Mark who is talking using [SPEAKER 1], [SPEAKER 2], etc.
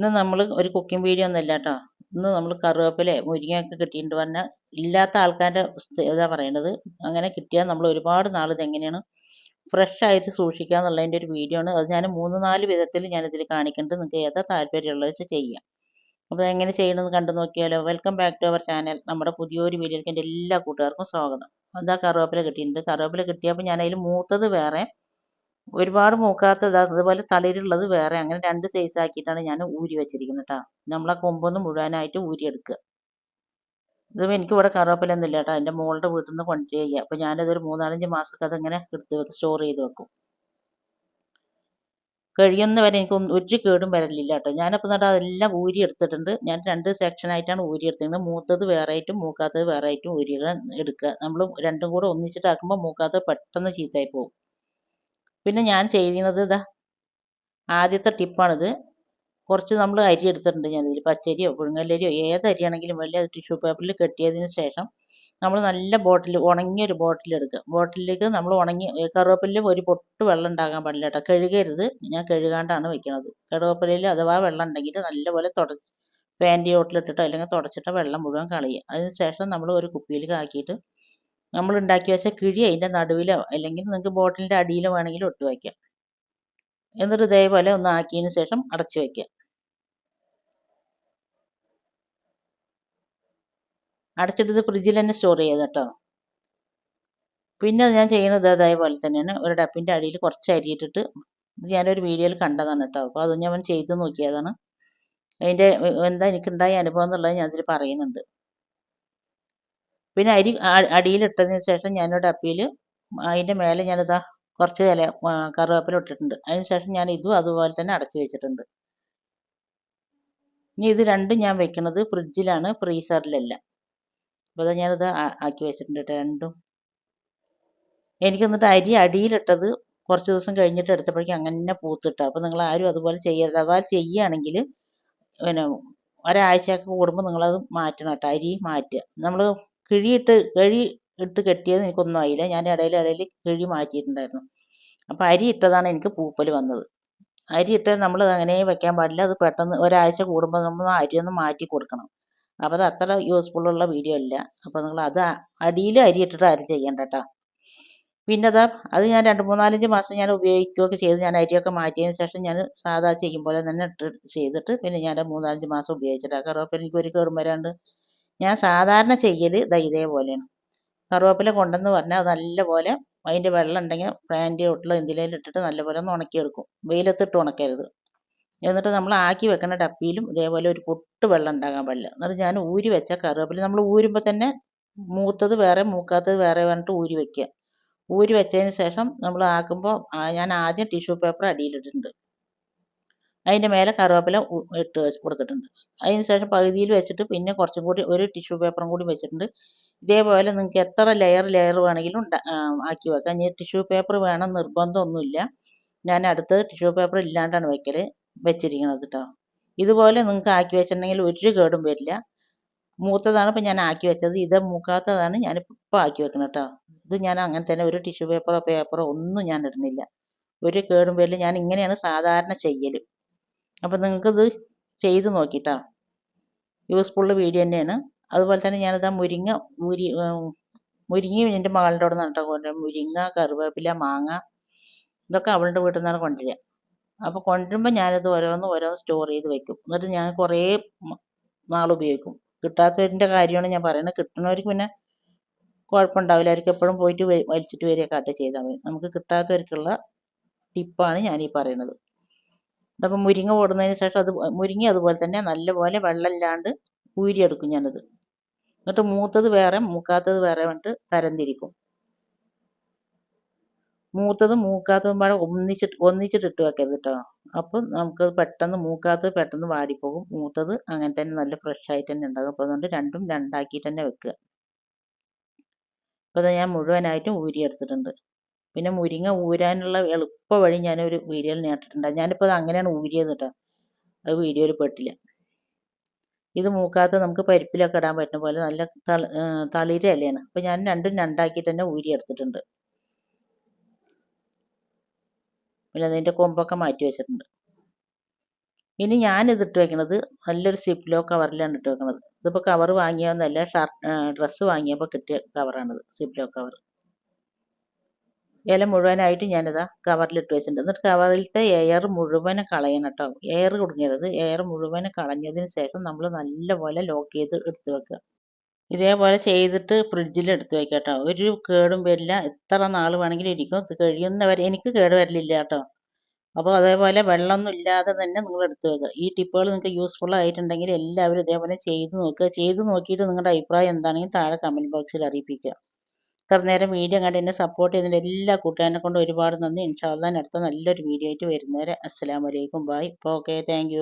[SPEAKER 1] ഇന്ന് നമ്മൾ ഒരു കുക്കിംഗ് വീഡിയോ ഒന്നുമില്ല കേട്ടോ ഇന്ന് നമ്മൾ കറിവേപ്പില മുരിങ്ങയൊക്കെ കിട്ടിയിട്ട് പറഞ്ഞാൽ ഇല്ലാത്ത ആൾക്കാരുടെ ഇതാ പറയണത്. അങ്ങനെ കിട്ടിയാൽ നമ്മൾ ഒരുപാട് നാൾ ഇതെങ്ങനെയാണ് ഫ്രഷ് ആയിട്ട് സൂക്ഷിക്കുക എന്നുള്ളതിന്റെ ഒരു വീഡിയോ ആണ്. അത് ഞാൻ മൂന്ന് നാല് വിധത്തിൽ ഞാനിതിൽ കാണിക്കുന്നുണ്ട് നിങ്ങൾക്ക് ഏതാ താല്പര്യമുള്ളത് വെച്ചാൽ ചെയ്യാം. അപ്പോൾ എങ്ങനെ ചെയ്യണമെന്ന് കണ്ടു നോക്കിയാലോ. Welcome back to our channel നമ്മുടെ പുതിയൊരു വീഡിയോയിലേക്ക് എന്റെ എല്ലാ കൂട്ടുകാർക്കും സ്വാഗതം. അതാ കറിവേപ്പില കിട്ടിയിട്ടുണ്ട് കറിവേപ്പില കിട്ടിയപ്പോൾ ഞാൻ മൂത്തത് വേറെ ഒരുപാട് മൂക്കാത്തത് അതുപോലെ തളിരുള്ളത് വേറെ. അങ്ങനെ രണ്ട് സൈസ് ആക്കിയിട്ടാണ് ഞാൻ ഊരി വെച്ചിരിക്കുന്നത് കേട്ടോ നമ്മളെ കൊമ്പൊന്ന് മുഴുവനായിട്ട് ഊരിയെടുക്കുക ഇത് എനിക്ക് ഇവിടെ കറിവേപ്പില ഒന്നും ഇല്ല കേട്ടോ എന്റെ മോളുടെ വീട്ടിൽ നിന്ന് കൊണ്ടുവരിക അപ്പോൾ ഞാനിതൊരു മൂന്നാലഞ്ച് മാസമൊക്കെ അതിങ്ങനെ എടുത്ത് വെക്കും സ്റ്റോർ ചെയ്ത് വെക്കും. കഴിയുന്ന വരെ എനിക്ക് ഒരു കേടും വരലില്ല കേട്ടോ ഞാനപ്പോൾ എന്നിട്ട് അതെല്ലാം ഊരി എടുത്തിട്ടുണ്ട്. ഞാൻ രണ്ട് സെക്ഷനായിട്ടാണ് ഊരി എടുത്തിട്ടുണ്ട് മൂത്തത് വേറെ ആയിട്ടും മൂക്കാത്തത് വേറെ ആയിട്ടും ഊരി എടുക്കുക. നമ്മൾ രണ്ടും കൂടെ ഒന്നിച്ചിട്ടാക്കുമ്പോൾ മൂക്കാത്തത് പെട്ടെന്ന് ചീത്തയായി പോകും. പിന്നെ ഞാൻ ചെയ്യുന്നത് ഇതാ. ആദ്യത്തെ ടിപ്പാണിത് കുറച്ച് നമ്മൾ അരി എടുത്തിട്ടുണ്ട് ഞാനിതിൽ പച്ചരിയോ പുഴുങ്ങല്ലരിയോ ഏത് അരിയാണെങ്കിലും വലിയ ടിഷ്യൂ പേപ്പറിൽ കെട്ടിയതിന് ശേഷം നമ്മൾ നല്ല ബോട്ടിൽ ഉണങ്ങിയ ഒരു ബോട്ടിൽ എടുക്കുക. ബോട്ടിലേക്ക് നമ്മൾ ഉണങ്ങി കറുവപ്പലിൽ ഒരു പൊട്ട് വെള്ളം ഉണ്ടാകാൻ പാടില്ല കേട്ടോ. കഴുകരുത്. ഞാൻ കഴുകാണ്ടാണ് വെക്കുന്നത് കറുവപ്പലിൽ അഥവാ വെള്ളം ഉണ്ടെങ്കിൽ നല്ലപോലെ തുട പാന്റി ചോട്ടിലിട്ടിട്ടോ അല്ലെങ്കിൽ തുടച്ചിട്ടോ വെള്ളം മുഴുവൻ കളയുക. അതിന് ശേഷം നമ്മൾ ഒരു കുപ്പിയിലേക്ക് ആക്കിയിട്ട് നമ്മൾ ഉണ്ടാക്കി വെച്ച കിഴി അതിന്റെ നടുവിലോ അല്ലെങ്കിൽ നിങ്ങൾക്ക് ബോട്ടിലിന്റെ അടിയിലോ വേണമെങ്കിലും ഇട്ട് വയ്ക്കാം. എന്നിട്ട് ഇതേപോലെ ഒന്ന് ആക്കിയതിന് ശേഷം അടച്ചു വയ്ക്കുക അടച്ചിട്ട് ഫ്രിഡ്ജിൽ തന്നെ സ്റ്റോർ ചെയ്യുക കേട്ടോ. പിന്നെ ഞാൻ ചെയ്യുന്നത് അതേപോലെ തന്നെയാണ്. ഒരു ഡപ്പിന്റെ അടിയിൽ കുറച്ച് അരി ഇട്ടിട്ട് ഇത് ഞാനൊരു വീഡിയോയിൽ കണ്ടതാണ് കേട്ടോ. അപ്പോൾ അത് ഞാൻ ചെയ്ത് നോക്കിയതാണ്. അതിന്റെ എന്താ എനിക്കുണ്ടായ അനുഭവം എന്നുള്ളത് ഞാൻ പറയുന്നുണ്ട്. പിന്നെ അരി അടിയിലിട്ടതിന് ശേഷം ഞാനൊരു അപ്പിയിൽ അതിന്റെ മേലെ ഞാനിതാ കുറച്ച് ഇല കറിവേപ്പില ഇട്ടിട്ടുണ്ട്. അതിന് ശേഷം ഞാൻ ഇതും അതുപോലെ തന്നെ അടച്ചു വെച്ചിട്ടുണ്ട്. ഇനി ഇത് രണ്ടും ഞാൻ വെക്കുന്നത് ഫ്രിഡ്ജിലാണ് ഫ്രീസറിലല്ല. അപ്പോൾ അത് ഞാനിത് ആക്കി വെച്ചിട്ടുണ്ട് കേട്ടോ രണ്ടും. എനിക്ക് എന്നിട്ട് അരി അടിയിലിട്ടത് കുറച്ച് ദിവസം കഴിഞ്ഞിട്ട് എടുത്തപ്പോഴേക്കും അങ്ങനെ പൂത്തിട്ടു. അപ്പോൾ നിങ്ങൾ ആരും അതുപോലെ ചെയ്യരുത്. അതുപോലെ ചെയ്യുകയാണെങ്കിൽ പിന്നെ ഒരാഴ്ചയൊക്കെ കൂടുമ്പോൾ നിങ്ങളത് മാറ്റണം കേട്ടോ. അരി മാറ്റുക. നമ്മൾ കിഴിയിട്ട് കിഴി ഇട്ട് കെട്ടിയത് എനിക്കൊന്നും ആയില്ല. ഞാൻ ഇടയിൽ ഇടയിൽ കിഴി മാറ്റിയിട്ടുണ്ടായിരുന്നു. അപ്പോൾ അരി ഇട്ടതാണ് എനിക്ക് പൂപ്പൽ വന്നത്. അരി ഇട്ട് നമ്മൾ അങ്ങനെ വെക്കാൻ പാടില്ല. അത് പെട്ടെന്ന് ഒരാഴ്ച കൂടുമ്പോൾ നമ്മൾ അരി ഒന്ന് മാറ്റി കൊടുക്കണം. അപ്പോൾ അത് അത്ര യൂസ്ഫുൾ ഉള്ള വീഡിയോ അല്ല. അപ്പോൾ നിങ്ങൾ അത് അടിയിൽ അരി ഇട്ടിട്ട് അരി ചെയ്യണ്ട കേട്ടോ പിന്നെ അതാ അത് ഞാൻ രണ്ട് മൂന്നാലഞ്ച് മാസം ഞാൻ ഉപയോഗിക്കുകയൊക്കെ ചെയ്ത്. ഞാൻ അരിയൊക്കെ മാറ്റിയതിന് ശേഷം ഞാൻ സാധാ ചെയ്യും പോലെ തന്നെ ഇട്ട് ചെയ്തിട്ട് പിന്നെ ഞാൻ മൂന്നാലഞ്ച് മാസം ഉപയോഗിച്ചിട്ട് കറുവേപ്പില എനിക്ക് ഒരു കയറും വരാണ്ട് ഞാൻ സാധാരണ ചെയ്യൽ ഇതാ ഇതേപോലെയാണ്. കറുവേപ്പില കൊണ്ടെന്ന് പറഞ്ഞാൽ അത് നല്ലപോലെ അതിന്റെ വെള്ളം ഉണ്ടെങ്കിൽ ഫാന്റെ ഒട്ടിലോ എന്തിലേലും ഇട്ടിട്ട് നല്ലപോലെ ഒന്ന് ഉണക്കിയെടുക്കും വെയിലത്തിട്ട് ഉണക്കരുത്. എന്നിട്ട് നമ്മൾ ആക്കി വെക്കുന്ന ഡപ്പിയിലും ഇതേപോലെ ഒരു പൊട്ട് വെള്ളം ഉണ്ടാകാൻ പാടില്ല. എന്നിട്ട് ഞാൻ ഊരി വെച്ച കറിവേപ്പില നമ്മൾ ഊരുമ്പോൾ തന്നെ മൂത്തത് വേറെ മൂക്കാത്തത് വേറെ പറഞ്ഞിട്ട് ഊരി വെക്കുക. ഊരി വെച്ചതിന് ശേഷം നമ്മൾ ആക്കുമ്പോൾ ഞാൻ ആദ്യം ടിഷ്യൂ പേപ്പർ അടിയിലിട്ടിട്ടുണ്ട് അതിന്റെ മേലെ കറിവേപ്പില ഇട്ട് കൊടുത്തിട്ടുണ്ട്. അതിന് ശേഷം പകുതിയിൽ വെച്ചിട്ട് പിന്നെ കുറച്ചും കൂടി ഒരു ടിഷ്യൂ പേപ്പറും കൂടി വെച്ചിട്ടുണ്ട്. ഇതേപോലെ നിങ്ങൾക്ക് എത്ര ലെയർ ലെയർ വേണമെങ്കിലും ആക്കി വെക്കാം. ഇനി ടിഷ്യൂ പേപ്പർ വേണം നിർബന്ധമൊന്നുമില്ല. ഞാൻ അടുത്തത് ടിഷ്യൂ പേപ്പർ ഇല്ലാണ്ടാണ് വെക്കൽ വെച്ചിരിക്കുന്നത് കേട്ടോ ഇതുപോലെ നിങ്ങൾക്ക് ആക്കി വെച്ചിട്ടുണ്ടെങ്കിൽ ഒരു കേടും വരില്ല. മൂത്തതാണ് ഇപ്പം ഞാൻ ആക്കി വെച്ചത്. ഇത് മൂക്കാത്തതാണ് ഞാൻ ഇപ്പം ആക്കി വെക്കുന്നത് കേട്ടോ ഇത് ഞാൻ അങ്ങനെ തന്നെ ഒരു ടിഷ്യൂ പേപ്പറോ പേപ്പറോ ഒന്നും ഞാൻ ഇടുന്നില്ല. ഒരു കേടും വരില്ല. ഞാൻ ഇങ്ങനെയാണ് സാധാരണ ചെയ്യൽ അപ്പം നിങ്ങൾക്കിത് ചെയ്ത് നോക്കിട്ടോ. യൂസ്ഫുൾ വീഡിയോ തന്നെയാണ്. അതുപോലെ തന്നെ ഞാനിതാ മുരിങ്ങ മുരി മുരിങ്ങയും എന്റെ മകളുടെ അവിടെ നിന്നിട്ട് കൊണ്ടുവരാം മുരിങ്ങ കറിവേപ്പില മാങ്ങ ഇതൊക്കെ അവളുടെ വീട്ടിൽ നിന്നാണ് കൊണ്ടുവരിക. അപ്പോൾ കൊണ്ടുവരുമ്പോൾ ഞാനത് ഓരോന്ന് ഓരോന്ന് സ്റ്റോർ ചെയ്ത് വെക്കും. എന്നിട്ട് ഞാൻ കുറേ നാൾ ഉപയോഗിക്കും. കിട്ടാത്തവരിന്റെ കാര്യമാണ് ഞാൻ പറയുന്നത്. കിട്ടുന്നവർക്ക് പിന്നെ കുഴപ്പമുണ്ടാവില്ല. അവർക്ക് എപ്പോഴും പോയിട്ട് വലിച്ചിട്ട് വരികയൊക്കെ ചെയ്താൽ മതി. നമുക്ക് കിട്ടാത്തവർക്കുള്ള ടിപ്പാണ് ഞാൻ ഈ പറയുന്നത്. ഇതപ്പോൾ മുരിങ്ങ ഓടുന്നതിന് ശേഷം അത് മുരിങ്ങ അതുപോലെ തന്നെ നല്ലപോലെ വെള്ളമില്ലാണ്ട് ഊരിയെടുക്കും ഞാനത്. എന്നിട്ട് മൂത്തത് വേറെ മൂക്കാത്തത് വേറെ വന്നിട്ട് തരംതിരിക്കും മൂത്തതും മൂക്കാത്തതും പാടെ ഒന്നിച്ചിട്ട് ഒന്നിച്ചിട്ട് ഇട്ട് വെക്കരുത് കേട്ടോ അപ്പം നമുക്ക് പെട്ടെന്ന് മൂക്കാത്തത് പെട്ടെന്ന് വാടിപ്പോകും. മൂത്തത് അങ്ങനെ തന്നെ നല്ല ഫ്രഷ് ആയിട്ട് തന്നെ ഉണ്ടാകും. അപ്പോൾ അതുകൊണ്ട് രണ്ടും രണ്ടാക്കിയിട്ട് തന്നെ വെക്കുക. അപ്പോൾ ഞാൻ മുഴുവനായിട്ടും ഊരിയെടുത്തിട്ടുണ്ട്. പിന്നെ മുരിങ്ങ ഊരാനുള്ള എളുപ്പ വഴി ഞാനൊരു വീഡിയോയിൽ നേട്ടിട്ടുണ്ട് ഞാനിപ്പോൾ അത് അങ്ങനെയാണ് ഊരിയത് കേട്ടോ അത് വീഡിയോയിൽ പെട്ടില്ല. ഇത് മൂക്കാത്ത നമുക്ക് പരിപ്പിലൊക്കെ ഇടാൻ പറ്റുന്ന പോലെ നല്ല തളിര ഇലയാണ്. അപ്പോൾ ഞാൻ രണ്ടും രണ്ടാക്കിയിട്ട് തന്നെ ഊരിയെടുത്തിട്ടുണ്ട്. പിന്നെ അതിന്റെ കൊമ്പൊക്കെ മാറ്റി വെച്ചിട്ടുണ്ട്. ഇനി ഞാനിത് ഇട്ട് വെക്കണത് നല്ലൊരു സിപ്ലോ കവറിലാണ് ഇട്ട് വെക്കണത്. ഇതിപ്പോൾ കവർ വാങ്ങിയതെന്നല്ല ഷർട്ട് ഡ്രസ്സ് വാങ്ങിയപ്പോൾ കിട്ടിയ കവറാണിത് സിപ്ലോ കവർ ഇല മുഴുവനായിട്ട് ഞാനിതാ കവറിലിട്ട് വെച്ചിട്ടുണ്ട് എന്നിട്ട് കവറിലത്തെ എയർ മുഴുവൻ കളയണം കേട്ടോ. എയർ കുടുങ്ങരുത് എയർ മുഴുവൻ കളഞ്ഞതിന് ശേഷം നമ്മൾ നല്ലപോലെ ലോക്ക് ചെയ്ത് എടുത്ത് വെക്കുക. ഇതേപോലെ ചെയ്തിട്ട് ഫ്രിഡ്ജിൽ എടുത്ത് വെക്കുക കേട്ടോ. ഒരു കേടും വരില്ല. എത്ര നാൾ വേണമെങ്കിലും ഇരിക്കും. കഴിയുന്നവരെ എനിക്ക് കേട് വരലില്ല കേട്ടോ. അപ്പോൾ അതേപോലെ വെള്ളമൊന്നും ഇല്ലാതെ തന്നെ നിങ്ങൾ എടുത്ത് വെക്കുക. ഈ ടിപ്പുകൾ നിങ്ങൾക്ക് യൂസ്ഫുൾ ആയിട്ടുണ്ടെങ്കിൽ എല്ലാവരും ഇതേപോലെ ചെയ്ത് നോക്കുക. ചെയ്ത് നോക്കിയിട്ട് നിങ്ങളുടെ അഭിപ്രായം എന്താണെങ്കിലും താഴെ കമന്റ് ബോക്സിൽ അറിയിപ്പിക്കുക. ഇത്ര നേരം വീഡിയോ കണ്ട് എന്നെ സപ്പോർട്ട് ചെയ്തതിന്റെ എല്ലാ കൂട്ടുകാരനെ കൊണ്ട് ഒരുപാട് നന്ദി. ഇൻഷാല്ല അടുത്ത നല്ലൊരു വീഡിയോ ആയിട്ട് വരുന്നവരെ. അസ്സലാമലൈക്കും ബായ് ഓക്കെ താങ്ക്